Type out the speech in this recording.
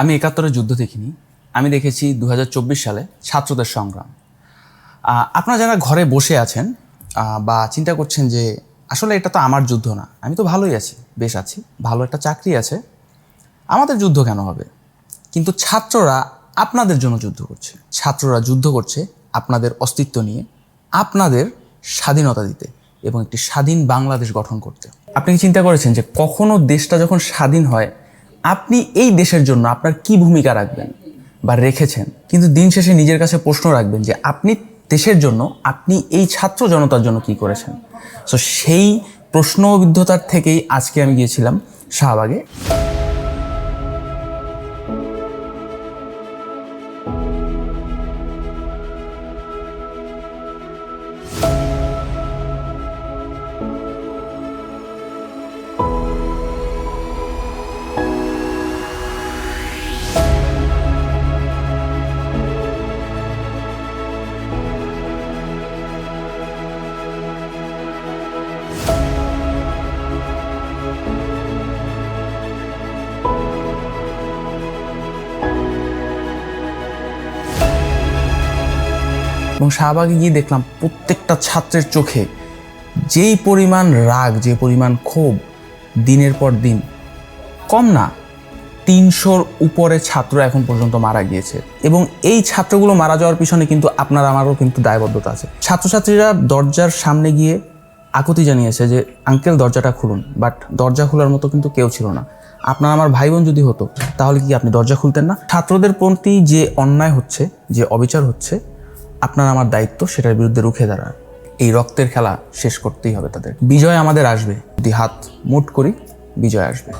আমি একাত্তরের যুদ্ধ দেখিনি। আমি দেখেছি দু হাজার চব্বিশ সালে ছাত্রদের সংগ্রাম। আপনারা যারা ঘরে বসে আছেন বা চিন্তা করছেন যে আসলে এটা তো আমার যুদ্ধ না, আমি তো ভালোই আছি, বেশ আছি, ভালো একটা চাকরি আছে, আমাদের যুদ্ধ কেন হবে? কিন্তু ছাত্ররা আপনাদের জন্য যুদ্ধ করছে। ছাত্ররা যুদ্ধ করছে আপনাদের অস্তিত্ব নিয়ে, আপনাদের স্বাধীনতা দিতে এবং একটি স্বাধীন বাংলাদেশ গঠন করতে। আপনি কি চিন্তা করেছেন যে কখনো দেশটা যখন স্বাধীন হয় আপনি এই দেশের জন্য আপনার কি ভূমিকা রাখবেন বা রেখেছেন? কিন্তু দিন শেষে নিজের কাছে প্রশ্ন রাখবেন যে আপনি দেশের জন্য, আপনি এই ছাত্র জনতার জন্য কি করেছেন? সো সেই প্রশ্নবিদ্ধতার থেকেই আজকে আমি গিয়েছিলাম শাহবাগে। এবং শাহবাগে গিয়ে দেখলাম প্রত্যেকটা ছাত্রের চোখে যেই পরিমাণ রাগ, যে পরিমাণ ক্ষোভ দিনের পর দিন কম না, তিনশোর উপরে ছাত্র এখন পর্যন্ত মারা গিয়েছে। এবং এই ছাত্রগুলো মারা যাওয়ার পিছনে কিন্তু আপনার আমারও কিন্তু দায়বদ্ধতা আছে। ছাত্রছাত্রীরা দরজার সামনে গিয়ে আকুতি জানিয়েছে যে, আঙ্কেল, দরজাটা খুলুন। বাট দরজা খোলার মতো কিন্তু কেউ ছিল না। আপনার আমার ভাই বোন যদি হতো, তাহলে কি আপনি দরজা খুলতেন না? ছাত্রদের প্রতি যে অন্যায় হচ্ছে, যে অবিচার হচ্ছে আপনার আমার দায়িত্ব সেটার বিরুদ্ধে রুখে দাঁড়ার এই রক্তের খেলা শেষ করতেই হবে তাদের। বিজয় আমাদের আসবে। যদি হাত মুট করি, বিজয় আসবে।